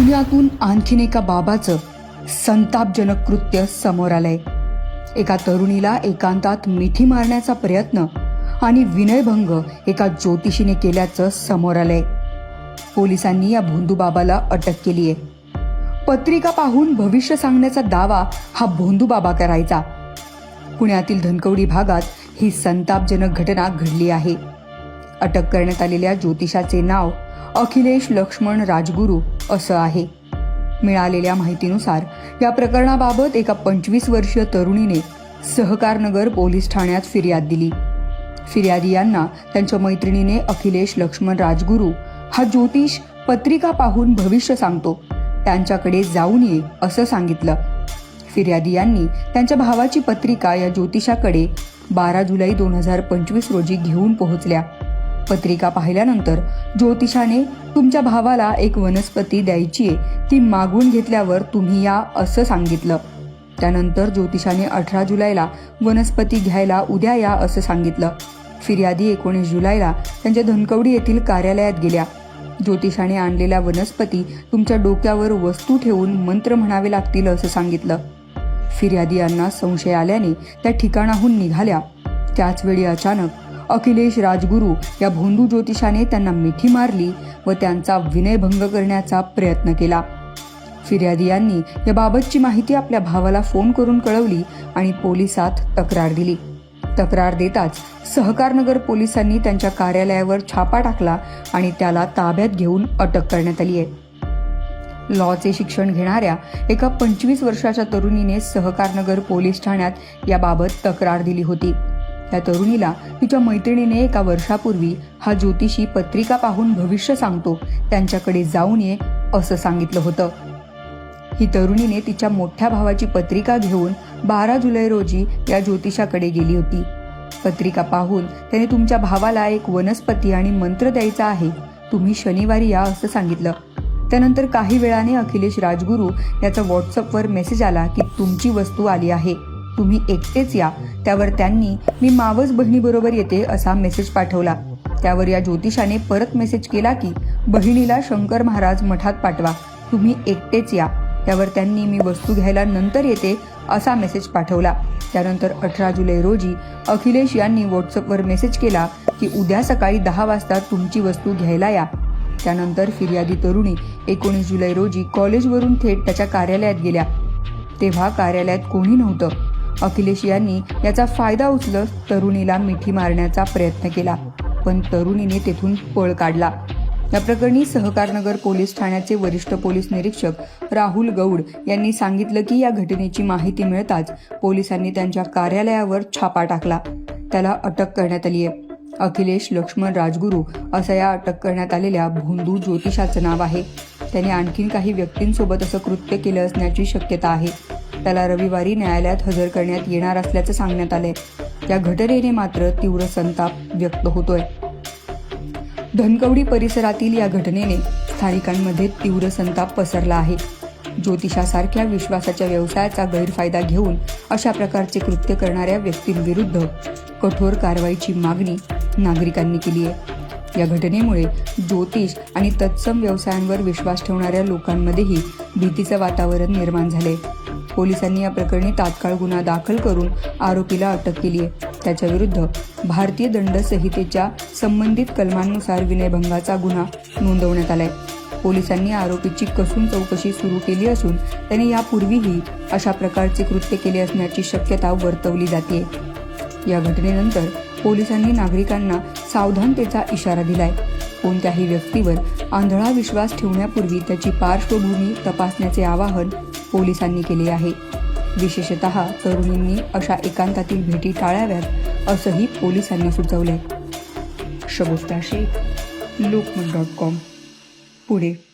पुण्यातून आणखीन एका बाबाचं संतापजनक कृत्य समोर आलंय. एका तरुणीला एकांतात मिठी मारण्याचा प्रयत्न आणि विनयभंग एका ज्योतिषीने केल्याचं समोर आलंय. पोलिसांनी या भोंदू बाबाला अटक केली आहे. पत्रिका पाहून भविष्य सांगण्याचा दावा हा भोंदू बाबा करायचा. पुण्यातील धनकवडी भागात ही संतापजनक घटना घडली आहे. अटक करण्यात आलेल्या ज्योतिषाचे नाव अखिलेश लक्ष्मण राजगुरू असं आहे. मिळालेल्या माहितीनुसार या प्रकरणाबाबत एका पंचवीस वर्षीय तरुणीने सहकारनगर पोलीस ठाण्यात फिर्याद दिली. फिर्यादी यांना त्यांच्या मैत्रिणीने अखिलेश लक्ष्मण राजगुरू हा ज्योतिष पत्रिका पाहून भविष्य सांगतो. त्यांच्याकडे जाऊन ये असं सांगितलं. फिर्यादी यांनी त्यांच्या भावाची पत्रिका या ज्योतिषाकडे बारा जुलै दोन हजार पंचवीस रोजी घेऊन पोहोचल्या. पत्रिका पाहिल्यानंतर ज्योतिषाने तुमच्या भावाला एक वनस्पती द्यायची आहे ती मागून घेतल्यावर तुम्ही या असं सांगितलं. त्यानंतर ज्योतिषाने अठरा जुलैला वनस्पती घ्यायला उद्या या असं सांगितलं. फिर्यादी एकोणीस जुलैला त्यांच्या धनकवडी येथील कार्यालयात गेल्या. ज्योतिषाने आणलेल्या वनस्पती तुमच्या डोक्यावर वस्तू ठेवून मंत्र म्हणावे लागतील असं सांगितलं. फिर्यादी यांना संशय आल्याने त्या ठिकाणाहून निघाल्या. त्याचवेळी अचानक अखिलेश राजगुरू या भोंदू ज्योतिषाने त्यांना मिठी मारली व त्यांचा विनयभंग करण्याचा प्रयत्न केला. फिर्यादी यांनी याबाबतची माहिती आपल्या भावाला फोन करून कळवली आणि पोलिसात तक्रार दिली. तक्रार देताच सहकारनगर पोलिसांनी त्यांच्या कार्यालयावर छापा टाकला आणि त्याला ताब्यात घेऊन अटक करण्यात आली आहे. लॉचे शिक्षण घेणाऱ्या एका पंचवीस वर्षाच्या तरुणीने सहकारनगर पोलीस ठाण्यात याबाबत तक्रार दिली होती. त्या तरुणीला तिच्या मैत्रिणीने एका वर्षापूर्वी हा ज्योतिषी पत्रिका पाहून भविष्य सांगतो त्यांच्याकडे जाऊन ये असं सांगितलं होतं. ही तरुणीने तिच्या मोठ्या भावाची पत्रिका घेऊन बारा जुलै रोजी या ज्योतिषाकडे गेली होती. पत्रिका पाहून त्याने तुमच्या भावाला एक वनस्पती आणि मंत्र द्यायचा आहे तुम्ही शनिवारी या असं सांगितलं. त्यानंतर काही वेळाने अखिलेश राजगुरू याचा व्हॉट्सअपवर मेसेज आला की तुमची वस्तू आली आहे. तुम्ही एकटेच या. त्यावर त्यांनी मी मावस बहिणीबरोबर येते असा मेसेज पाठवला. त्यावर या ज्योतिषाने परत मेसेज केला की बहिणीला शंकर महाराज मठात पाठवा. तुम्ही एकटेच या. त्यावर त्यांनी मी वस्तू घ्यायला नंतर येते असा मेसेज पाठवला. त्यानंतर अठरा जुलै रोजी अखिलेश यांनी व्हॉट्सअपवर मेसेज केला की उद्या सकाळी दहा वाजता तुमची वस्तू घ्यायला या. त्यानंतर फिर्यादी तरुणी एकोणीस जुलै रोजी कॉलेजवरून थेट त्याच्या कार्यालयात गेल्या. तेव्हा कार्यालयात कोणी नव्हतं. अखिलेश यांनी याचा फायदा उचलत तरुणीला मिठी मारण्याचा प्रयत्न केला. पण तरुणीने तेथून पळ काढला. या प्रकरणी सहकारनगर पोलीस ठाण्याचे वरिष्ठ पोलीस निरीक्षक राहुल गौड यांनी सांगितलं की या घटनेची माहिती मिळताच पोलिसांनी त्यांच्या कार्यालयावर छापा टाकला. त्याला अटक करण्यात आली आहे अखिलेश लक्ष्मण राजगुरू असं या अटक करण्यात आलेल्या भोंदू ज्योतिषाचं नाव आहे. त्याने आणखीन काही व्यक्तींसोबत असं कृत्य केलं असण्याची शक्यता आहे. त्याला रविवारी न्यायालयात हजर करण्यात येणार असल्याचं सांगण्यात आलंय. या घटनेने मात्र तीव्र संताप व्यक्त होतोय. धनकवडी परिसरातील या घटनेने स्थानिकांमध्ये तीव्र संताप पसरला आहे. ज्योतिषासारख्या विश्वासाच्या व्यवसायाचा गैरफायदा घेऊन अशा प्रकारचे कृत्य करणाऱ्या व्यक्तींविरुद्ध कठोर कारवाईची मागणी नागरिकांनी केली आहे. या घटनेमुळे ज्योतिष आणि तत्सम व्यवसायांवर विश्वास ठेवणाऱ्या लोकांमध्येही भीतीचं वातावरण निर्माण झाले पोलिसांनी या प्रकरणी तात्काळ गुन्हा दाखल करून आरोपीला अटक केली आहे. त्याच्याविरुद्ध भारतीय दंड संहितेच्या संबंधित कलमांनुसार विनयभंगाचा गुन्हा नोंदवण्यात आलाय. पोलिसांनी आरोपीची कसून चौकशी सुरू केली असून त्याने यापूर्वीही अशा प्रकारचे कृत्य केले असण्याची शक्यता वर्तवली जाते. या घटनेनंतर पोलिसांनी नागरिकांना सावधानतेचा इशारा दिलाय. कोणत्याही व्यक्तीवर आंधळा विश्वास ठेवण्यापूर्वी त्याची पार्श्वभूमी तपासण्याचे आवाहन पोलिसांनी केली आहे. विशेषत तरुणींनी अशा एकांतातील भेटी टाळाव्यात असंही पोलिसांनी सुचवलंय. शगुफ्ता शेख लोकमत डॉट कॉम पुढे